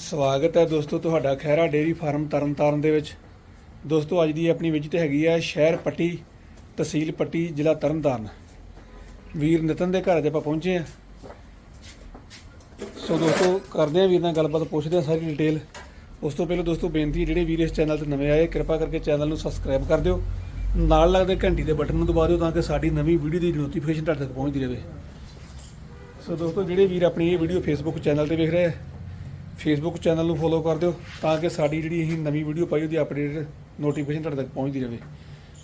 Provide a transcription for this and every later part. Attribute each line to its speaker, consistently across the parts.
Speaker 1: ਸਵਾਗਤ ਹੈ ਦੋਸਤੋ ਤੁਹਾਡਾ ਖੈਰਾ ਡੇਰੀ ਫਾਰਮ ਤਰਨਤਾਰਨ ਦੇ ਵਿੱਚ। ਦੋਸਤੋ ਅੱਜ ਦੀ ਆਪਣੀ ਵਿਜ਼ਿਟ ਹੈਗੀ ਹੈ ਸ਼ਹਿਰ ਪੱਟੀ, ਤਹਿਸੀਲ ਪੱਟੀ, ਜ਼ਿਲ੍ਹਾ ਤਰਨਤਾਰਨ। ਵੀਰ ਨਿਤਨ ਦੇ ਘਰ ਅੱਜ ਆਪਾਂ ਪਹੁੰਚੇ ਹਾਂ। ਸੋ ਦੋਸਤੋ ਕਰਦੇ ਹਾਂ ਵੀਰ ਨਾਲ ਗੱਲਬਾਤ, ਪੁੱਛਦੇ ਹਾਂ ਸਾਰੀ ਡਿਟੇਲ। ਉਸ ਤੋਂ ਪਹਿਲਾਂ ਦੋਸਤੋ ਬੇਨਤੀ ਜਿਹੜੇ ਵੀਰ ਇਸ ਚੈਨਲ ਤੇ ਨਵੇਂ ਆਏ, ਕਿਰਪਾ ਕਰਕੇ ਚੈਨਲ ਨੂੰ ਸਬਸਕ੍ਰਾਈਬ ਕਰ ਦਿਓ। ਨਾਲ ਲੱਗਦੇ ਘੰਟੀ ਦੇ ਬਟਨ ਨੂੰ ਦਬਾ ਦਿਓ ਤਾਂ ਕਿ ਸਾਡੀ ਨਵੀਂ ਵੀਡੀਓ ਦੀ ਨੋਟੀਫਿਕੇਸ਼ਨ ਤੁਹਾਡੇ ਤੱਕ ਪਹੁੰਚਦੀ ਰਹੇ। ਸੋ ਦੋਸਤੋ ਜਿਹੜੇ ਵੀਰ ਆਪਣੀ ਇਹ ਵੀਡੀਓ ਫੇਸਬੁੱਕ ਚੈਨਲ ਤੇ ਵੇਖ ਰਹੇ ਆ ਫੇਸਬੁੱਕ ਚੈਨਲ ਨੂੰ ਫੋਲੋ ਕਰ ਦਿਓ ਤਾਂ ਕਿ ਸਾਡੀ ਜਿਹੜੀ ਅਸੀਂ ਨਵੀਂ ਵੀਡੀਓ ਪਾਈ ਉਹਦੀ ਅਪਡੇਟ ਨੋਟੀਫਿਕੇਸ਼ਨ ਤੁਹਾਡੇ ਤੱਕ ਪਹੁੰਚਦੀ ਰਹੇ।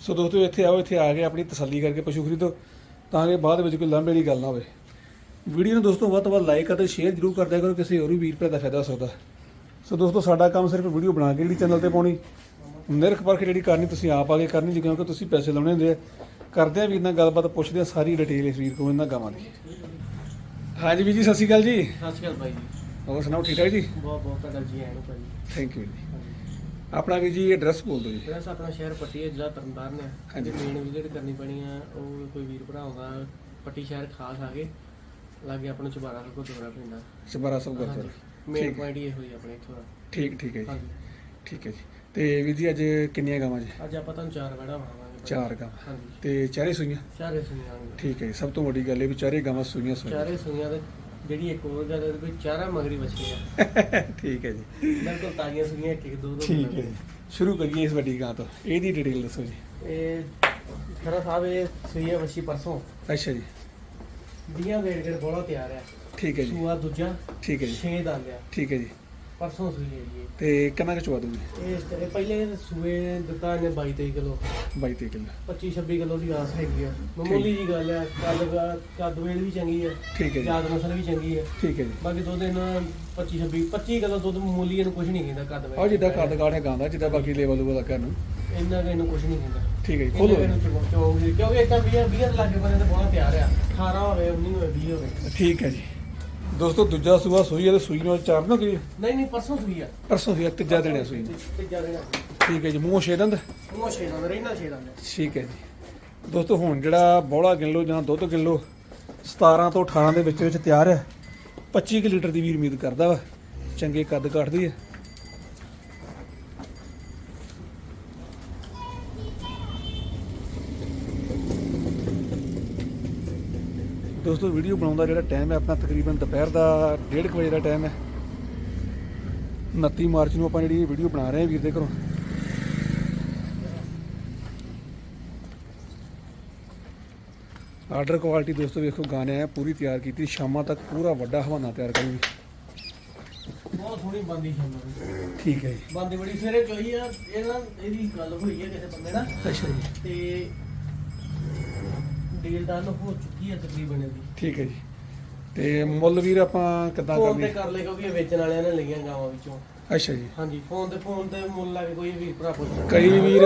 Speaker 1: ਸੋ ਦੋਸਤੋ, ਇੱਥੇ ਆਓ, ਇੱਥੇ ਆ ਕੇ ਆਪਣੀ ਤਸੱਲੀ ਕਰਕੇ ਪਸ਼ੂ ਖਰੀਦੋ ਤਾਂ ਕਿ ਬਾਅਦ ਵਿੱਚ ਕੋਈ ਲਾਂਭੇ ਵਾਲੀ ਗੱਲ ਨਾ ਹੋਵੇ। ਵੀਡੀਓ ਨੂੰ ਦੋਸਤੋ, ਵੱਧ ਤੋਂ ਵੱਧ ਲਾਈਕ ਅਤੇ ਸ਼ੇਅਰ ਜ਼ਰੂਰ ਕਰ ਦਿਆ ਕਰੋ, ਕਿਸੇ ਹੋਰ ਵੀ ਵੀਰ ਭਰਾ ਦਾ ਫਾਇਦਾ ਹੋ ਸਕਦਾ। ਸੋ ਦੋਸਤੋ, ਸਾਡਾ ਕੰਮ ਸਿਰਫ ਵੀਡੀਓ ਬਣਾ ਕੇ ਜਿਹੜੀ ਚੈਨਲ ਤੇ ਪਾਉਣੀ। ਨਿਰਖ ਪਰਖ ਜਿਹੜੀ ਕਰਨੀ ਤੁਸੀਂ ਆਪ ਆ ਕੇ ਕਰਨੀ ਜੀ ਕਿਉਂਕਿ ਤੁਸੀਂ ਪੈਸੇ ਲਾਉਣੇ ਹੁੰਦੇ ਆ। ਕਰਦੇ ਆ ਵੀਰ ਨਾਲ ਗੱਲਬਾਤ, ਪੁੱਛਦੇ ਆ ਸਾਰੀ ਡਿਟੇਲ ਇਸ ਵੀਰ ਕੋਲ, ਇਹਨਾਂ ਗਾਵਾਂ ਦੀ। ਹਾਂਜੀ ਵੀਰ ਜੀ, ਸਤਿ ਸ਼੍ਰੀ ਅਕਾਲ ਜੀ।
Speaker 2: ਸਤਿ ਸ਼੍ਰੀ ਅਕਾਲ ਭਾਈ ਜੀ।
Speaker 1: ਹੋਰ ਸੁਣਾਓ ਠੀਕ ਠਾਕ ਜੀ?
Speaker 2: ਬਹੁਤ ਬਹੁਤ ਤੁਹਾਡਾ ਜੀ ਆਇਆਂ ਨੂੰ ਭਾਈ
Speaker 1: ਥੈਂਕ ਯੂ ਜੀ। ਆਪਣਾ ਵੀ ਜੀ ਐਡਰੈਸ ਬੋਲ ਦਿਓ ਜੀ।
Speaker 2: ਜਿਹੜਾ ਆਪਣਾ ਸ਼ਹਿਰ ਪੱਟੀ ਹੈ ਜ਼ਿਲ੍ਹਾ ਤਰਨਤਾਰਨ ਹੈ।
Speaker 1: ਹਾਂਜੀ।
Speaker 2: ਜੇ ਮੇਨ ਵਿਜ਼ਿਟ ਕਰਨੀ ਪੈਣੀ ਆ ਉਹ ਕੋਈ ਵੀਰ ਭਰਾ ਆਉਂਦਾ ਪੱਟੀ ਸ਼ਹਿਰ ਖਾਸ ਆ ਕੇ। ਲਾਗੇ ਆਪਾਂ ਨੂੰ ਚੁਬਾਰਾ ਕੋ ਦੋਰਾ ਪੈਂਦਾ
Speaker 1: ਸ਼ਬਰਾ ਸਭ ਗੁਰਦੁਆਰਾ।
Speaker 2: ਮੇਨ
Speaker 1: ਠੀਕ।
Speaker 2: ਪੁਆਇੰਟ ਇਹ ਹੋਈ ਆਪਣੇ ਇੱਥੋਂ ਦਾ।
Speaker 1: ਠੀਕ ਠੀਕ ਹੈ ਜੀ।
Speaker 2: ਹਾਂਜੀ।
Speaker 1: ਠੀਕ ਹੈ ਜੀ। ਤੇ ਵੀਰ ਜੀ ਅੱਜ ਕਿੰਨੀਆਂ ਗਾਵਾਂ ਜੀ?
Speaker 2: ਅੱਜ ਆਪਾਂ ਤੁਹਾਨੂੰ ਚਾਰ ਵੜਾ ਵਾਵਾਂਗੇ।
Speaker 1: ਚਾਰ ਗਾਵਾਂ।
Speaker 2: ਹਾਂਜੀ।
Speaker 1: ਤੇ ਚਾਰੇ ਸੂਈਆਂ?
Speaker 2: ਚਾਰੇ ਸੁਣੀਆਂ
Speaker 1: ਠੀਕ ਹੈ ਜੀ। ਸਭ ਤੋਂ ਵੱਡੀ ਗੱਲ ਇਹ ਵੀ ਚਾਰੇ ਗਾਵਾਂ ਸੂਈਆਂ ਸੂਈਆਂ
Speaker 2: ਚਾਰੇ ਸੁਣੀਆਂ ਤੇ ਜਿਹੜੀ ਇੱਕ ਹੋਰ ਗੱਲ ਹੈ ਵੀ ਚਾਰਾ ਮਗਰੀ ਬੱਚੀਆਂ
Speaker 1: ਠੀਕ ਹੈ ਜੀ।
Speaker 2: ਬਿਲਕੁਲ ਤਾਜ਼ੀਆਂ ਸੁਣੀਆਂ ਇੱਕ ਇੱਕ ਦੋ ਦੋ
Speaker 1: ਠੀਕ ਹੈ ਜੀ। ਸ਼ੁਰੂ ਕਰੀਏ ਇਸ ਵੱਡੀ ਗਾਂ ਤੋਂ। ਇਹਦੀ ਡਿਟੇਲ ਦੱਸੋ ਜੀ।
Speaker 2: ਇਹ ਖਰਾ ਸਾਹਿਬ ਇਹ ਸੂਈਆਂ ਵੱਛੀ ਪਰਸੋਂ।
Speaker 1: ਅੱਛਾ ਜੀ।
Speaker 2: ਦੀਆਂ ਗੇੜ ਗੇੜ ਬੋਲਾ ਤਿਆਰ ਹੈ।
Speaker 1: ਠੀਕ ਹੈ ਜੀ।
Speaker 2: ਸੂਆ ਦੂਜਾ
Speaker 1: ਠੀਕ ਹੈ ਜੀ।
Speaker 2: ਛੇ ਦੰਦ ਆ
Speaker 1: ਠੀਕ ਹੈ ਜੀ।
Speaker 2: ਪਰਸੋਂ ਸੂਈ ਹੈ ਜੀ
Speaker 1: ਤੇ ਕਿੰਨਾ ਕੁ ਚਵਾ ਦੂਗੀ
Speaker 2: ਇਹ ਇਸ ਤਰ੍ਹਾਂ- ਪਹਿਲੇ ਸੂਏ ਦਿੱਤਾ ਇਹਨੇ 22 23 ਕਿਲੋ।
Speaker 1: 22 ਤੇ ਕਿਲੋ।
Speaker 2: 25 26 ਕਿਲੋ ਦੀ ਆਸ ਹੈਗੀ ਆ। ਮਾਮੂਲੀ ਜੀ ਗੱਲ ਆ ਕੱਦ ਕੱਦ ਵੇਲ ਵੀ ਚੰਗੀ ਆ।
Speaker 1: ਠੀਕ ਹੈ ਜੀ।
Speaker 2: ਯਾਦ ਨਸਲ ਵੀ ਚੰਗੀ ਆ।
Speaker 1: ਠੀਕ ਹੈ ਜੀ।
Speaker 2: ਬਾਕੀ ਦੁੱਧ ਇਹਨਾਂ 25 26 25 ਕਿਲੋ ਦੁੱਧ ਮਾਮੂਲੀ ਇਹਨੂੰ ਕੁਝ ਨਹੀਂ ਕਹਿੰਦਾ ਕੱਦ ਵੇਲ
Speaker 1: ਆਹ ਜਿੱਦਾਂ ਕੱਦ ਕਾਠ ਹੈ ਗਾਂ ਦਾ ਜਿੱਦਾਂ ਬਾਕੀ ਲੈਵਲ ਲੂਵਲ ਲੱਗਾ ਨੂੰ
Speaker 2: ਇੰਨਾ ਕਿ ਇਹਨੂੰ ਕੁਝ ਨਹੀਂ ਕਹਿੰਦਾ।
Speaker 1: ਠੀਕ ਹੈ ਜੀ
Speaker 2: ਖੋਲੋ
Speaker 1: ਖੋਲੋ
Speaker 2: ਕਿਉਂਕਿ ਇਹ ਤਾਂ 20 20 ਲੱਗੇ ਬੰਦੇ ਤੇ ਬਹੁਤ ਤਿਆਰ ਆ। 18 ਹੋਵੇ 19 ਹੋਵੇ 20 ਹੋਵੇ।
Speaker 1: ਠੀਕ ਹੈ ਜੀ। ਦੋਸਤੋ ਦੂਜਾ ਸੂਆ ਸੂਈ ਤੇ ਸੂਈ ਨਾਲ ਚਾਰ ਨਾ ਕੀ?
Speaker 2: ਨਹੀਂ ਨਹੀਂ ਪਰਸੋਂ ਸੂਈ ਆ।
Speaker 1: ਪਰਸੋਂ ਦੀ ਤੀਜਾ ਦਿਨ ਹੈ ਸੂਈ। ਨੂੰ।
Speaker 2: ਤੀਜਾ ਦਿਨ ਆ
Speaker 1: ਠੀਕ ਹੈ ਜੀ ਮੂੰਹ ਛੇ ਦੰਦ?
Speaker 2: ਉਹ ਛੇ ਦਾ ਰਹਿਣਾ ਛੇ ਦਾ
Speaker 1: ਠੀਕ ਹੈ ਜੀ। ਦੋਸਤੋ ਹੁਣ ਜਿਹੜਾ ਬੋਲਾ ਕਿਲੋ ਜਾਂ ਦੁੱਧ ਕਿਲੋ 17 ਤੋਂ 18 ਦੇ ਵਿੱਚ ਵਿੱਚ ਤਿਆਰ ਹੈ। 25 ਕੁ ਲੀਟਰ ਦੀ ਵੀ ਉਮੀਦ ਕਰਦਾ ਵਾ। ਚੰਗੇ ਕੱਦ ਕੱਟਦੀ ਹੈ। ਦੋਸਤੋ ਵੀਡੀਓ ਬਣਾਉਣ ਦਾ ਜਿਹੜਾ ਟਾਈਮ ਹੈ ਆਪਣਾ ਤਕਰੀਬਨ ਦੁਪਹਿਰ ਦਾ 1:30 ਵਜੇ ਦਾ ਟਾਈਮ ਹੈ। 29 ਮਾਰਚ ਨੂੰ ਆਪਾਂ ਜਿਹੜੀ ਵੀਡੀਓ ਬਣਾ ਰਹੇ ਹਾਂ ਵੀਰ ਦੇ ਘਰੋਂ। ਆਰਡਰ ਕੁਆਲਿਟੀ ਦੋਸਤੋ ਵੇਖੋ ਗਾਣੇ ਆ ਪੂਰੀ ਤਿਆਰ ਕੀਤੀ। ਸ਼ਾਮਾਂ ਤੱਕ ਪੂਰਾ ਵੱਡਾ ਹਵਾਨਾ ਤਿਆਰ ਕਰੂਗੀ
Speaker 2: ਬਹੁਤ ਸੋਹਣੀ ਬੰਦੀ ਸ਼ਾਮਲ
Speaker 1: ਠੀਕ ਹੈ ਜੀ।
Speaker 2: ਬੰਦੀ ਬੜੀ ਸਵੇਰੇ ਚੋਈ ਆ ਇਹ ਨਾ ਇਹਦੀ ਗੱਲ ਹੋਈ ਹੈ ਕਿਸੇ ਬੰਦੇ ਨਾਲ।
Speaker 1: ਅੱਛਾ ਜੀ।
Speaker 2: ਤੇ ਡੀਲ ਡਨ ਹੋ ਚੁੱਕੀ ਹੈ ਤਕਰੀਬਨ ਇਹਦੀ।
Speaker 1: ਠੀਕ ਹੈ ਜੀ। ਤੇ ਮੁੱਲ ਵੀਰ ਆਪਾਂ ਕਿੱਦਾਂ
Speaker 2: ਫੋਨ ਤੇ
Speaker 1: ਕਰਨੀ
Speaker 2: ਕਰ ਲੈ ਕਿਉਂਕਿ ਇਹ ਵੇਚਣ ਵਾਲਿਆਂ ਨੇ ਲਈਆਂ ਗਾਵਾਂ ਵਿੱਚੋਂ।
Speaker 1: ਅੱਛਾ ਜੀ।
Speaker 2: ਹਾਂਜੀ ਫੋਨ ਤੇ ਫੋਨ ਤੇ ਮੁੱਲ ਲਾ ਕੇ ਕੋਈ ਵੀ ਭਰਾ ਪੁੱਛ
Speaker 1: ਕਈ ਵੀਰ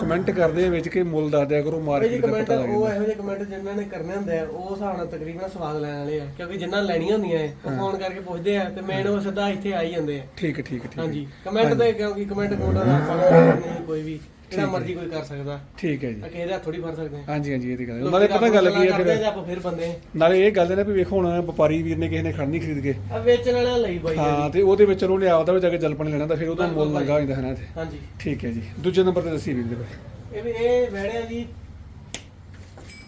Speaker 1: ਕਮੈਂਟ ਕਰਦੇ ਆ ਵਿੱਚ ਕਿ ਮੁੱਲ ਦੱਸ ਦਿਆ ਕਰੋ
Speaker 2: ਇਹ ਜੀ
Speaker 1: ਮਾਰਕੀਟ ਦਾ
Speaker 2: ਕਮੈਂਟ
Speaker 1: ਪਤਾ ਲੱਗ
Speaker 2: ਉਹ ਇਹੋ ਜਿਹੇ ਕਮੈਂਟ ਜਿਨ੍ਹਾਂ ਨੇ ਕਰਨੇ ਹੁੰਦੇ ਆ ਉਹ ਹਿਸਾਬ ਨਾਲ ਤਕਰੀਬਨ ਸਵਾਦ ਲੈਣ ਵਾਲੇ ਆ ਕਿਉਂਕਿ ਜਿਨ੍ਹਾਂ ਨੇ ਲੈਣੀਆਂ ਹੁੰਦੀਆਂ ਇਹ, ਉਹ ਫੋਨ ਕਰਕੇ ਪੁੱਛਦੇ ਆ ਤੇ ਮੇਨ ਉਹ ਸਿੱਧਾ ਇੱਥੇ ਆ ਹੀ ਜਾਂਦੇ ਆ।
Speaker 1: ਠੀਕ ਹੈ ਠੀਕ ਹੈ ਠੀਕ ਹੈ।
Speaker 2: ਹਾਂਜੀ ਕਮੈਂਟ ਤੇ ਕਿਉਂਕਿ ਕਮੈਂਟ ਕੋਡਾ ਦਾ ਆਪਾਂ ਨੂੰ ਨਹੀਂ ਕੋਈ ਵੀ ਜਿਹੜਾ ਮਰਜ਼ੀ ਕੋਈ ਕਰ ਸਕਦਾ।
Speaker 1: ਠੀਕ ਹੈ ਜੀ।
Speaker 2: ਕਿਸੇ ਦਾ ਥੋੜੀ ਫੜ ਸਕਦੇ
Speaker 1: ਹਾਂਜੀ ਹਾਂਜੀ ਇਹ ਦੀ ਗੱਲ ਹੈ। ਨਾਲੇ ਪਤਾ ਗੱਲ ਕੀ ਹੈ ਫਿਰ?
Speaker 2: ਜਾਂ ਆਪਾਂ ਫਿਰ ਬੰਦੇ
Speaker 1: ਨਾਲੇ ਇਹ ਗੱਲ ਨਾ ਵੀ ਵੇਖੋ ਹੁਣ ਵਪਾਰੀ ਵੀਰ ਨੇ ਕਿਸੇ ਨੇ ਖੜਨੀ ਖਰੀਦ ਕੇ।
Speaker 2: ਆ ਵੇਚਣ ਵਾਲਿਆਂ ਲਈ ਬਾਈ
Speaker 1: ਹਾਂ ਤੇ ਉਹਦੇ ਵਿੱਚ ਉਹਨੇ ਆਪਦਾ ਵੀ ਜਾ ਕੇ ਜਲਪਣ ਲੈਣਾ ਤਾਂ ਫਿਰ ਉਹਦਾ ਮੁੱਲ ਲੱਗਾ ਹੋ ਜਾਂਦਾ ਹੈ ਨਾ ਇੱਥੇ।
Speaker 2: ਹਾਂਜੀ।
Speaker 1: ਠੀਕ ਹੈ ਜੀ। ਦੂਜੇ ਨੰਬਰ ਤੇ ਦੱਸੀ ਵੀਰ ਦੇ ਬਾਰੇ।
Speaker 2: ਇਹ ਵੀ ਇਹ ਵੜਿਆ ਜੀ।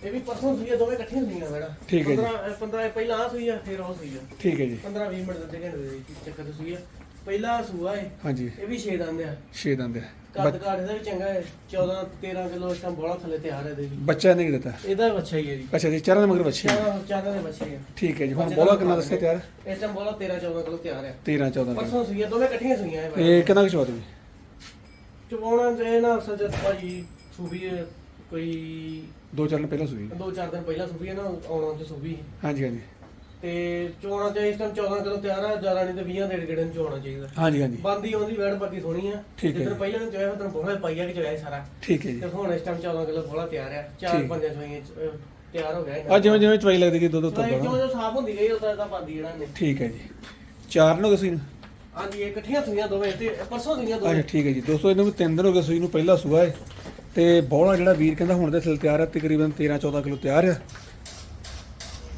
Speaker 2: ਇਹ ਵੀ ਪਰਸੋਂ ਸੂਈਆਂ ਦੋਵੇਂ ਇਕੱਠੀਆਂ ਸੂਈਆਂ ਵੜਾ।
Speaker 1: ਠੀਕ ਹੈ ਜੀ।
Speaker 2: 15 15 ਪਹਿਲਾਂ ਆ ਸੂਈ ਆ ਫਿਰ ਉਹ ਸੂਈ ਆ।
Speaker 1: ਠੀਕ ਹੈ ਜੀ।
Speaker 2: 15 20 ਮਿੰਟ ਦੇ ਘੰਟੇ ਦੇ ਵਿੱਚ ਚੱਕਰ ਤੇ ਸੂਈ ਆ। ਪਹਿਲਾ ਸੂਆ ਹੈ
Speaker 1: ਹਾਂਜੀ।
Speaker 2: ਇਹ ਵੀ 6 ਦੰਦ ਆ।
Speaker 1: ਛੇ ਦੰਦ ਹੈ
Speaker 2: ਕੱਦ ਕਾਠ ਦਾ ਵੀ ਚੰਗਾ ਹੈ 14 13 ਕਿਲੋ ਇਸ ਟਾਈਮ ਬੋਲਾ ਥੱਲੇ ਤਿਆਰ ਹੈ ਦੇ ਵੀ।
Speaker 1: ਬੱਚਾ ਨਹੀਂ ਦਿੱਤਾ?
Speaker 2: ਇਹਦਾ ਬੱਚਾ ਹੀ ਹੈ ਜੀ।
Speaker 1: ਅੱਛਾ ਜੀ ਚਾਰਾਂ ਦੇ ਮਗਰ ਬੱਚੇ
Speaker 2: ਚਾਰਾਂ ਚਾਰਾਂ ਦੇ ਬੱਚੇ ਆ।
Speaker 1: ਠੀਕ ਹੈ ਜੀ ਹੁਣ ਬੋਲਾ ਕਿੰਨਾ ਦੱਸਿਆ ਤਿਆਰ?
Speaker 2: ਇਸ ਟਾਈਮ ਬੋਲਾ 13 14 ਕਿਲੋ ਤਿਆਰ ਹੈ
Speaker 1: 13 14 ਦਾ
Speaker 2: ਪਰਸੋਂ ਸੂਈਆਂ ਦੋਵੇਂ ਇਕੱਠੀਆਂ ਸੂਈਆਂ ਇਹ
Speaker 1: ਇਹ ਕਿੰਨਾ ਕੁ ਚਵਾ
Speaker 2: ਚਵਾਉਣਾ ਜੇ ਨਾ ਚ ਭਾਜੀ ਸੂਬੀ ਕੋਈ
Speaker 1: ਦੋ ਚਾਰ ਦਿਨ ਪਹਿਲਾਂ ਸੂਈ।
Speaker 2: ਦੋ ਚਾਰ ਦਿਨ ਪਹਿਲਾਂ ਸੂਬੀ ਹੈ ਨਾ ਆਉਣਾ ਚ ਸੂਬੀ।
Speaker 1: ਹਾਂਜੀ ਹਾਂਜੀ।
Speaker 2: ਤੇ ਚੋਣਾ ਚਾਹੀਦਾ ਇਸ ਟਾਈਮ 14 ਕਿਲੋ ਤਿਆਰ ਆ ਜ਼ਿਆਦਾ ਨਹੀਂ ਤੇ 20 ਦੇ ਗੇੜੇ ਨੂੰ ਚੋਣਾ ਚਾਹੀਦਾ।
Speaker 1: ਹਾਂਜੀ ਹਾਂਜੀ।
Speaker 2: ਬੰਦੀ ਆਉਂਦੀ ਵੈੜ ਬਾਕੀ ਸੋਹਣੀ ਆ।
Speaker 1: ਠੀਕ ਹੈ।
Speaker 2: ਜਿੱਦਣ ਪਹਿਲਾਂ ਨੂੰ ਚੋਇਆ ਉਦੋਂ ਬਹੁਤ ਪਾਈਆ ਕਿ ਚੋਇਆ ਸਾਰਾ।
Speaker 1: ਠੀਕ ਹੈ ਜੀ।
Speaker 2: ਤੇ ਹੁਣ ਇਸ ਟਾਈਮ 14 ਕਿਲੋ ਬੋਲਾ ਤਿਆਰ ਆ। ਚਾਰ
Speaker 1: ਠੀਕ।
Speaker 2: ਪੰਜਾਂ ਚੋਈਆਂ ਚ, ਅਹ, ਤਿਆਰ ਹੋ ਗਿਆ।
Speaker 1: ਆ ਜਿਵੇਂ ਜਿਵੇਂ ਚਵਾਈ ਲੱਗਦੀ ਕਿ ਦੁੱਧ ਉੱਤਰ
Speaker 2: ਚੋਈ
Speaker 1: ਨਾ
Speaker 2: ਜੋ ਸਾਫ਼ ਹੁੰਦੀ ਗਈ ਉਦੋਂ ਤਾਂ ਬੰਦੀ ਜਿਹੜਾ ਨੇ
Speaker 1: ਠੀਕ ਹੈ ਜੀ। ਚਾਰ ਨੂੰ ਤੁਸੀਂ?
Speaker 2: ਹਾਂਜੀ ਇਹ ਇਕੱਠੀਆਂ ਸੂਈਆਂ ਦੋਵੇਂ ਤੇ ਪਰਸੋਂ ਸੂਈਆਂ ਦੋਵੇਂ।
Speaker 1: ਅੱਛਾ ਠੀਕ ਹੈ ਜੀ। ਦੋਸਤੋ ਇਹਨੂੰ ਵੀ ਤਿੰਨ ਦਿਨ ਹੋ ਗਏ ਸੂਈ ਨੂੰ ਪਹਿਲਾ ਸੂਆ ਹੈ ਤੇ ਬੌਲਾ ਜਿਹੜਾ ਵੀਰ ਕਹਿੰਦਾ ਹੁਣ ਦੇ ਥਲ ਤਿਆਰ ਹੈ ਤਕਰੀਬਨ 13 14 ਕਿਲੋ ਤਿਆਰ ਹੈ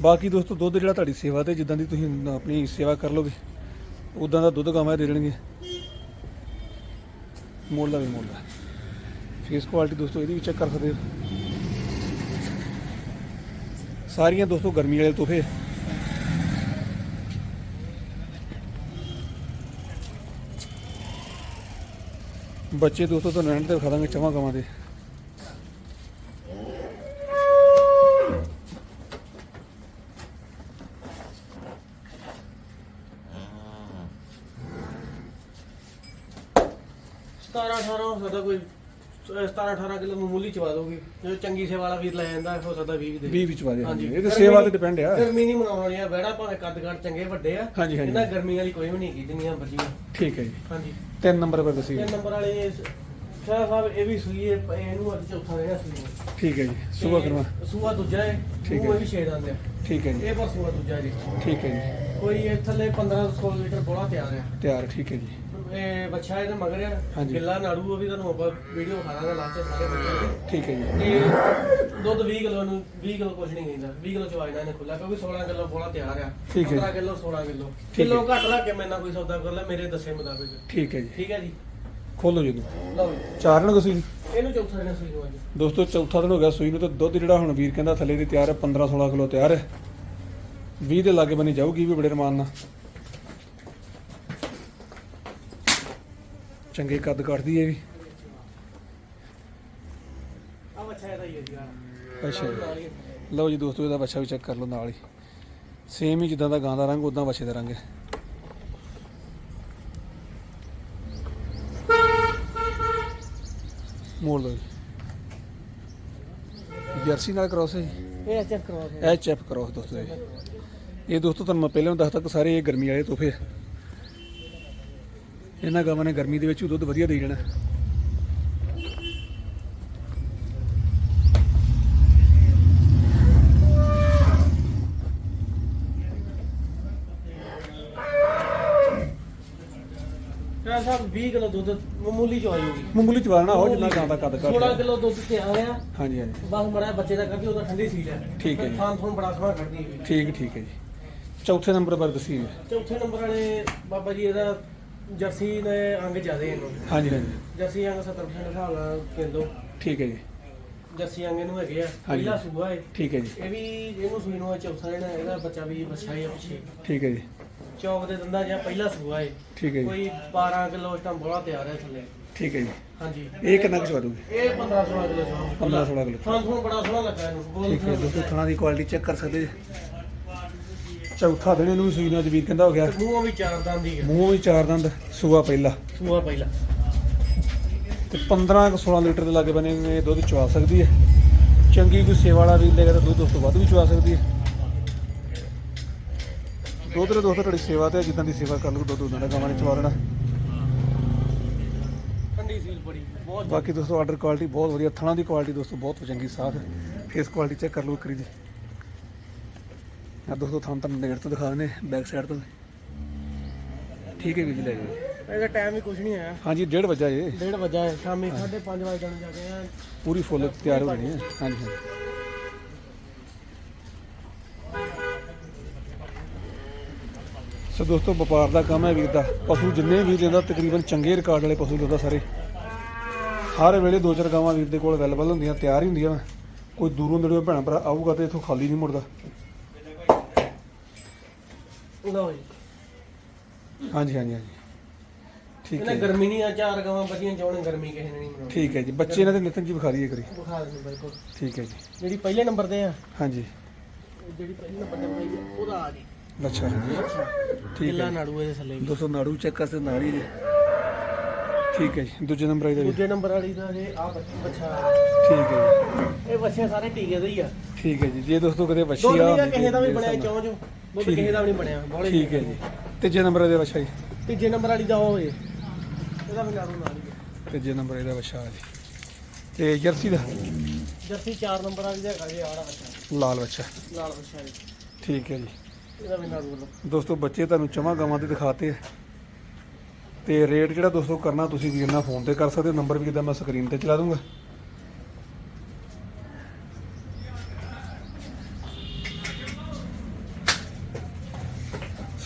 Speaker 1: ਬਾਕੀ ਦੋਸਤੋ, ਦੁੱਧ ਜਿਹੜਾ ਤੁਹਾਡੀ ਸੇਵਾ ਤੇ, ਜਿੱਦਾਂ ਦੀ ਤੁਸੀਂ ਆਪਣੀ ਸੇਵਾ ਕਰ ਲੋਗੇ ਉਦਾਂ ਦਾ ਦੁੱਧ ਗਾਵਾਂ ਦੇ ਦੇਣਗੇ। ਮੁੱਲ ਦਾ ਵੀ ਮੁੱਲ ਹੈ ਫੇਸ ਕੁਆਲਿਟੀ ਦੋਸਤੋ, ਇਹਦੀ ਵੀ ਚੈੱਕ ਕਰ ਸਕਦੇ ਹੋ। ਸਾਰੀਆਂ ਦੋਸਤੋ, ਗਰਮੀ ਵਾਲੇ ਤੋਹਫੇ। ਬੱਚੇ ਦੋਸਤੋ, ਤੁਹਾਨੂੰ ਰੈਂਟ ਤੇ ਵਿਖਾ ਦਾਂਗੇ, ਚਵਾਂ ਗਾਵਾਂ ਦੇ
Speaker 2: ਸਤਾਰਾਂ 18 ਹੋ ਸਕਦਾ ਕੋਈ 17 18 ਚਵਾ ਦੋਗੇ? ਜੇ ਚੰਗੀ ਸੇਵਾ ਵਾਲਾ ਵੀਰ ਲੈ ਜਾਂਦਾ ਹੋ ਸਕਦਾ 20 ਵੀ ਦੇ
Speaker 1: 20 ਵਿੱਚ ਵਾਦੇ ਹਾਂਜੀ। ਇਹ ਤੇ ਸੇਵਾ ਤੇ ਡਿਪੈਂਡ ਆ।
Speaker 2: ਗਰਮੀ ਨਹੀਂ ਮਨਾਉਣ ਵਾਲੀਆਂ ਬਹਿੜਾ ਭਾਵੇਂ ਕੱਦ ਕੱਦ ਚੰਗੇ ਵੱਡੇ ਆ।
Speaker 1: ਹਾਂਜੀ, ਹਾਂਜੀ।
Speaker 2: ਇਹਨਾਂ ਗਰਮੀ ਵਾਲੀ ਕੋਈ ਵੀ ਨਹੀਂ ਕੀ ਜਿੰਨੀਆਂ ਬੱਜੀਆਂ
Speaker 1: ਠੀਕ ਹੈ ਜੀ।
Speaker 2: ਹਾਂਜੀ।
Speaker 1: ਤਿੰਨ ਨੰਬਰ ਪਰ ਦੱਸੀ।
Speaker 2: ਤਿੰਨ ਨੰਬਰ ਵਾਲੇ ਸ਼ਾਹ ਸਾਹਿਬ ਇਹ ਵੀ ਸੂਈ ਹੈ ਇਹਨੂੰ ਅੱਜ ਚੌਥਾ ਦੇਣਾ ਸੂਈ ਨੂੰ।
Speaker 1: ਠੀਕ ਹੈ ਜੀ। ਸੁਬਾ ਕਰਵਾ।
Speaker 2: ਸੂਆ ਦੂਜਾ ਹੈ
Speaker 1: ਠੀਕ
Speaker 2: ਉਹ
Speaker 1: ਹੈ।
Speaker 2: ਵੀ ਛੇੜ ਆਂਦੇ
Speaker 1: ਠੀਕ ਹੈ ਜੀ।
Speaker 2: ਇਹ ਪਰ ਸੂਆ ਦੂਜਾ ਜੀ।
Speaker 1: ਠੀਕ ਹੈ ਜੀ।
Speaker 2: ਕੋਈ ਇਹ ਥੱਲੇ 15 16 ਲੀਟਰ ਬੋਲਾ ਤਿਆਰ ਹੈ।
Speaker 1: ਤਿਆਰ ਠੀਕ ਹੈ ਜੀ।
Speaker 2: ਇਹ ਬੱਚਾ ਇਹਦੇ ਮਗਰ ਆ।
Speaker 1: ਹਾਂਜੀ।
Speaker 2: ਗਿੱਲਾ ਨਾੜੂ ਉਹ ਵੀ ਤੁਹਾਨੂੰ ਆਪਾਂ ਵੀਡੀਓ ਖਾਣਾਂਗੇ ਲਾਸਟ ਚ ਸਾਰੇ ਬੱਚਿਆਂ ਦੀ।
Speaker 1: ਠੀਕ ਹੈ ਜੀ।
Speaker 2: ਤੇ ਦੁੱਧ 20 ਕਿਲੋ ਨੂੰ 20 ਕਿਲੋ ਕੁਝ ਨਹੀਂ ਕਹਿੰਦਾ। 20 ਕਿਲੋ ਚਵਾਇਨਾ ਇਹਨੇ ਖੁੱਲਾ ਕਿਉਂਕਿ 16 ਕਿਲੋ ਬੋਲਾ ਤਿਆਰ ਆ।
Speaker 1: ਠੀਕ ਹੈ।
Speaker 2: 15 ਕਿਲੋ 16 ਕਿਲੋ।
Speaker 1: ਠੀਕ
Speaker 2: ਕਿਲੋ
Speaker 1: ਹੈ।
Speaker 2: ਘੱਟ ਲਾ ਕੇ ਮੈਨਾਂ ਕੋਈ ਸੌਦਾ ਕਰ ਲੈ ਮੇਰੇ ਦੱਸੇ ਮੁਤਾਬਿਕ।
Speaker 1: ਠੀਕ ਹੈ ਜੀ।
Speaker 2: ਠੀਕ ਹੈ ਜੀ।
Speaker 1: ਖੋਲੋ ਜੀ ਇਹਨੂੰ।
Speaker 2: ਲਓ ਜੀ।
Speaker 1: ਚਾਰ ਨੂੰ। ਤੁਸੀਂ
Speaker 2: ਇਹਨੂੰ ਚੌਥਾ ਦਿਨ ਸੂਈ ਨੂੰ ਅੱਜ।
Speaker 1: ਦੋਸਤੋ ਚੌਥਾ ਦਿਨ ਹੋ ਗਿਆ ਸੂਈ ਨੂੰ ਤੇ ਦੁੱਧ ਜਿਹੜਾ ਹੁਣ ਵੀਰ ਕਹਿੰਦਾ ਥੱਲੇ ਦੀ ਤਿਆਰ ਹੈ 15 16 ਕਿਲੋ ਤਿਆਰ ਹੈ। 20 ਦੇ ਲਾਗੇ ਬਣੀ ਜਾਊਗੀ ਵੀ ਬੜੇ ਰਮਾਨ ਨਾਲ। ਚੰਗੇ ਕੱਦ ਕੱਟਦੀ ਹੈ ਵੀ
Speaker 2: ਆ ਬੱਚਾ ਇਹਦਾ ਹੀ ਹੈ ਜੀ ਆਹ।
Speaker 1: ਅੱਛਾ ਜੀ। ਲਓ ਜੀ ਦੋਸਤੋ ਇਹਦਾ ਬੱਚਾ ਵੀ ਚੈੱਕ ਕਰ ਲਓ ਨਾਲ ਹੀ ਸੇਮ ਹੀ ਜਿੱਦਾਂ ਦਾ ਗਾਂ ਦਾ ਰੰਗ ਉਦਾਂ ਬੱਚੇ ਦਾ ਰੰਗ ਹੈ ਮੋੜ ਲਓ ਜੀ ਜਰਸੀ ਨਾਲ ਕ੍ਰੋਸ ਹੈ ਜੀ
Speaker 2: ਇਹ ਚੈੱਕ ਕਰਵਾ ਕੇ
Speaker 1: ਇਹ ਚੈੱਕ ਕਰੋ ਦੋਸਤੋ ਇਹ ਇਹ ਦੋਸਤੋ ਤੁਹਾਨੂੰ ਮੈਂ ਪਹਿਲਾਂ ਵੀ ਦੱਸਤਾ ਕਿ ਸਾਰੇ ਇਹ ਗਰਮੀ ਵਾਲੇ ਤੋਹਫੇ ਆ। ਇਹਨਾਂ ਗਾਵਾਂ ਨੇ ਗਰਮੀ ਦੇ ਵਿੱਚ ਦੁੱਧ ਵਧੀਆ ਦੇ ਜਾਣਾ।
Speaker 2: ਸ਼ਾਹ ਸਾਹਿਬ 20 ਕਿਲੋ ਦੁੱਧ ਮਾਮੂਲੀ ਚਵਾਈ ਹੋਗੀ
Speaker 1: ਮਾਮੂਲੀ ਚਵਾਣਾ ਹੋ ਜਿੰਨਾ ਗਾਂ ਦਾ ਕੱਦ
Speaker 2: 16
Speaker 1: ਕਰ
Speaker 2: ਕਿਲੋ ਦੁੱਧ ਤਿਆਰ ਆ।
Speaker 1: ਹਾਂਜੀ ਹਾਂਜੀ।
Speaker 2: ਬਸ ਬੜਾ ਬੱਚੇ ਦਾ ਕਰਦੀ ਉਹਦਾ ਠੰਡੀ ਸੀਲ ਹੈ।
Speaker 1: ਠੀਕ ਹੈ ਜੀ।
Speaker 2: ਖਾਣ ਥੋਂ ਬੜਾ ਸੋਹਣਾ ਕੱਢਦੀ ਹੈ।
Speaker 1: ਠੀਕ ਠੀਕ ਹੈ ਜੀ। ਚੌਥੇ ਨੰਬਰ ਪਰ ਦੱਸੀ
Speaker 2: ਚੌਥੇ ਨੰਬਰ ਵਾਲੇ ਬਾਬਾ ਜੀ ਇਹਦਾ ਜਰਸੀ ਨੇ ਅੰਗ ਜ਼ਿਆਦੇ ਇਹਨੂੰ।
Speaker 1: ਹਾਂਜੀ ਹਾਂਜੀ।
Speaker 2: ਜਰਸੀ ਅੰਗ 70% ਹਿਸਾਬ ਨਾਲ ਕਿਲੋ
Speaker 1: ਠੀਕ ਹੈ ਜੀ।
Speaker 2: ਜਰਸੀ ਅੰਗ ਇਹਨੂੰ ਹੈਗੇ ਆ
Speaker 1: ਹਾਂਜੀ।
Speaker 2: ਪਹਿਲਾ ਸੂਆ ਹੈ
Speaker 1: ਠੀਕ ਹੈ ਜੀ।
Speaker 2: ਇਹ ਵੀ ਇਹਨੂੰ ਸੂਈ ਨੂੰ ਚੌਥਾ ਜਿਹੜਾ ਇਹਦਾ ਬੱਚਾ ਵੀ ਬੱਚਾ ਹੀ ਆ ਪਿੱਛੇ।
Speaker 1: ਠੀਕ ਹੈ ਜੀ।
Speaker 2: ਚੌਕ ਦੇ ਦੰਦਾ ਜਿਹਾ ਪਹਿਲਾ ਸੂਆ ਹੈ
Speaker 1: ਠੀਕ ਹੈ ਜੀ।
Speaker 2: ਕੋਈ 12 ਕਿਲੋ ਇਸ ਟਾਈਮ ਬੋਲਾ ਤਿਆਰ ਹੈ ਥੱਲੇ।
Speaker 1: ਠੀਕ ਹੈ ਜੀ।
Speaker 2: ਹਾਂਜੀ।
Speaker 1: ਇਹ ਕਿੰਨਾ ਕੁ ਚਵਾ ਦੂਗੀ
Speaker 2: ਇਹ 15 16 ਕਿਲੋ
Speaker 1: 15 16 ਕਿਲੋ।
Speaker 2: ਖਾਣ ਥੋਂ ਬੜਾ ਸੋਹਣਾ ਲੱਗਾ ਇਹਨੂੰ। ਗੋਲ
Speaker 1: ਠੀਕ ਹੈ ਦੋਸਤੋ ਥਣਾ ਦੀ ਕੁਆਲਿਟੀ ਚੈੱਕ ਕਰ ਸਕਦੇ ਜੀ। ਚੌਥਾ ਦਿਨ ਇਹਨੂੰ ਸੂਈ ਨਾਲ ਜਵੀਰ ਕਹਿੰਦਾ ਹੋ ਗਿਆ।
Speaker 2: ਮੂੰਹੋਂ ਵੀ ਚਾਰ ਦੰਦ ਹੀ ਹੈ
Speaker 1: ਮੂੰਹ ਵੀ ਚਾਰ ਦੰਦ ਸੂਆ ਪਹਿਲਾ।
Speaker 2: ਸੂਆ ਪਹਿਲਾ।
Speaker 1: ਤੇ 15 ਕੁ 16 ਲੀਟਰ ਦੇ ਲਾਗੇ ਬਨੇ ਇਹ ਦੁੱਧ ਚਵਾ ਸਕਦੀ ਹੈ। ਚੰਗੀ ਕੋਈ ਸੇਵਾ ਵਾਲਾ ਵੀ ਲੇਗਾ ਤਾਂ ਦੁੱਧ ਉਸ ਤੋਂ ਵੱਧ ਵੀ ਚਵਾ ਸਕਦੀ ਹੈ। ਦੁੱਧ ਦੇ ਦੋਸਤੋ ਤੁਹਾਡੀ ਸੇਵਾ ਤੇ ਜਿੱਦਾਂ ਦੀ ਸੇਵਾ ਕਰ ਲਓ ਦੁੱਧ ਉਦਾਂ ਦਾ ਗਾਵਾਂ ਨੇ ਚਵਾ ਲੈਣਾ।
Speaker 2: ਠੰਡੀ ਸੀਲ ਬੜੀ ਬਹੁਤ
Speaker 1: ਬਾਕੀ ਦੋਸਤੋ ਆਰਡਰ ਕੁਆਲਿਟੀ ਬਹੁਤ ਵਧੀਆ ਥਣਾ ਦੀ ਕੁਆਲਿਟੀ ਦੋਸਤੋ ਬਹੁਤ ਚੰਗੀ ਸਾਫ਼ ਹੈ। ਫੇਸ ਕੁਆਲਿਟੀ ਚੈੱਕ ਕਰ ਲਓ ਕਰੀ ਦੀ ਆ ਦੋਸਤੋ ਥਣ ਤੁਹਾਨੂੰ ਨੇੜ ਤੋਂ ਦਿਖਾ ਦਿੰਦੇ ਬੈਕ ਸਾਈਡ ਤੋਂ। ਠੀਕ ਹੈ ਵੀ ਜੀ ਲੈ ਜਾਓ।
Speaker 2: ਇਹਦਾ ਟਾਈਮ ਵੀ ਕੁਝ ਨਹੀਂ ਆਇਆ।
Speaker 1: ਹਾਂਜੀ 1:30 ਵਜਾ ਜੇ।
Speaker 2: ਡੇਢ ਵਜਾ ਹੈ ਸ਼ਾਮੀ 5:30 ਵਜੇ ਤੱਕ ਜਾ ਕੇ।
Speaker 1: ਪੂਰੀ ਫੁੱਲ ਤਿਆਰ ਹੋ ਗਈ ਹੈ। ਹਾਂਜੀ ਹਾਂਜੀ। ਸੋ ਦੋਸਤੋ ਵਪਾਰ ਦਾ ਕੰਮ ਹੈ ਵੀਰ ਦਾ। ਪਸ਼ੂ ਜਿੰਨੇ ਵੀ ਲੈਂਦਾ ਤਕਰੀਬਨ ਚੰਗੇ ਰਿਕਾਰਡ ਵਾਲੇ ਪਸ਼ੂ ਲੈਂਦਾ ਸਾਰੇ। ਹਰ ਵੇਲੇ ਦੋ ਚਾਰ ਗਾਵਾਂ ਵੀਰ ਦੇ ਕੋਲ ਅਵੇਲੇਬਲ ਹੁੰਦੀਆਂ ਤਿਆਰ ਹੀ ਹੁੰਦੀਆਂ ਕੋਈ ਦੂਰੋਂ ਨੇੜੋਂ ਭੈਣਾ ਭਰਾ ਆਊਗਾ ਤੇ ਇਥੋਂ ਖਾਲੀ ਨਹੀਂ ਮੁੜਦਾ।
Speaker 2: ਲਓ ਜੀ।
Speaker 1: ਹਾਂਜੀ ਹਾਂਜੀ ਹਾਂਜੀ। ਠੀਕ
Speaker 2: ਇਹਨਾਂ
Speaker 1: ਹੈ
Speaker 2: ਗਰਮੀ ਨਹੀਂ ਆ ਚਾਰ ਗਾਵਾਂ ਬੱਚੀਆਂ ਚਾਉਣ ਗਰਮੀ ਕਿਸੇ ਨੇ ਨਹੀਂ ਮਨਾਉਣੀ
Speaker 1: ਠੀਕ ਹੈ ਜੀ। ਬੱਚੇ ਇਹਨਾਂ ਦੇ ਨਿਤਨ ਜੀ ਵਿਖਾ ਦਈਏ ਕਰੀ।
Speaker 2: ਬੁਖਾਰ ਨੂੰ ਬਿਲਕੁਲ।
Speaker 1: ਠੀਕ ਹੈ ਜੀ।
Speaker 2: ਜਿਹੜੀ ਪਹਿਲੇ ਨੰਬਰ ਤੇ ਆ।
Speaker 1: ਹਾਂਜੀ।
Speaker 2: ਜਿਹੜੀ ਪਹਿਲੇ ਨੰਬਰ ਤੇ ਬਣਾਈ ਆ ਉਹਦਾ ਆ ਜੀ
Speaker 1: ਅੱਛਾ। ਠੀਕ
Speaker 2: ਕਿੱਲਾ
Speaker 1: ਹੈ
Speaker 2: ਨਾੜੂ ਇਹਦੇ ਥੱਲੇ ਵੀ।
Speaker 1: ਦੋਸਤੋ ਨਾੜੂ ਚੈੱਕ ਕਰ ਸਕਦੇ ਨਾਲ ਹੀ ਜੀ। ਠੀਕ ਹੈ ਜੀ। ਦੂਜੇ ਨੰਬਰ ਇਹਦਾ ਜੀ
Speaker 2: ਦੂਜੇ ਨੰਬਰ ਵਾਲੀ ਦਾ ਜੇ ਆ ਬੱਚਾ
Speaker 1: ਠੀਕ ਹੈ ਜੀ।
Speaker 2: ਇਹ ਬੱਚੇ ਸਾਰੇ ਟੀਕੇ ਦੇ ਹੀ ਆ।
Speaker 1: ਠੀਕ ਹੈ ਜੀ। ਜੇ ਦੋਸਤੋ ਕਦੇ ਵੱਛੀ ਆ
Speaker 2: ਗਾ ਕਿਸੇ ਦਾ ਵੀ ਬਣਿਆ ਚੌਂ ਚੋਂ ਦੁੱਧ
Speaker 1: ਠੀਕ।
Speaker 2: ਕਿਸੇ ਦਾ ਵੀ ਨਹੀਂ ਬਣਿਆ ਬੋਲੇ
Speaker 1: ਠੀਕ ਹੈ ਜੀ। ਤੀਜੇ ਨੰਬਰ ਇਹਦੇ ਵੱਛਾ ਜੀ।
Speaker 2: ਤੀਜੇ ਨੰਬਰ ਵਾਲੀ ਦਾ ਉਹ ਏ ਇਹਦਾ ਵੀ ਨਾੜੂ ਨਾਲ ਹੀ।
Speaker 1: ਤੀਜੇ ਨੰਬਰ ਇਹਦਾ ਵੱਛਾ ਜੀ। ਤੇ ਜਰਸੀ ਦਾ?
Speaker 2: ਜਰਸੀ 4 ਨੰਬਰ ਵਾਲੀ ਦਾ ਹੈਗਾ ਜੀ ਆੜਾ ਬੱਚਾ
Speaker 1: ਲਾਲ ਵੱਛਾ
Speaker 2: ਲਾਲ ਬੱਚਾ ਜੀ।
Speaker 1: ਠੀਕ ਹੈ ਜੀ।
Speaker 2: ਇਹਦਾ ਵੀ ਨਾੜੂ ਵੱਲੋਂ
Speaker 1: ਦੋਸਤੋ ਬੱਚੇ ਤੁਹਾਨੂੰ ਚਮਾ ਗਾਵਾਂ ਦੇ ਦਿਖਾਤੇ ਆ। ਤੇ ਰੇਟ ਜਿਹੜਾ ਦੋਸਤੋ ਕਰਨਾ ਤੁਸੀਂ ਵੀਰ ਨਾਲ ਫੋਨ ਤੇ ਕਰ ਸਕਦੇ ਹੋ। ਨੰਬਰ ਵੀ ਕਿਦਾਂ ਮੈਂ ਸਕਰੀਨ ਤੇ ਚਲਾ ਦੂੰਗਾ।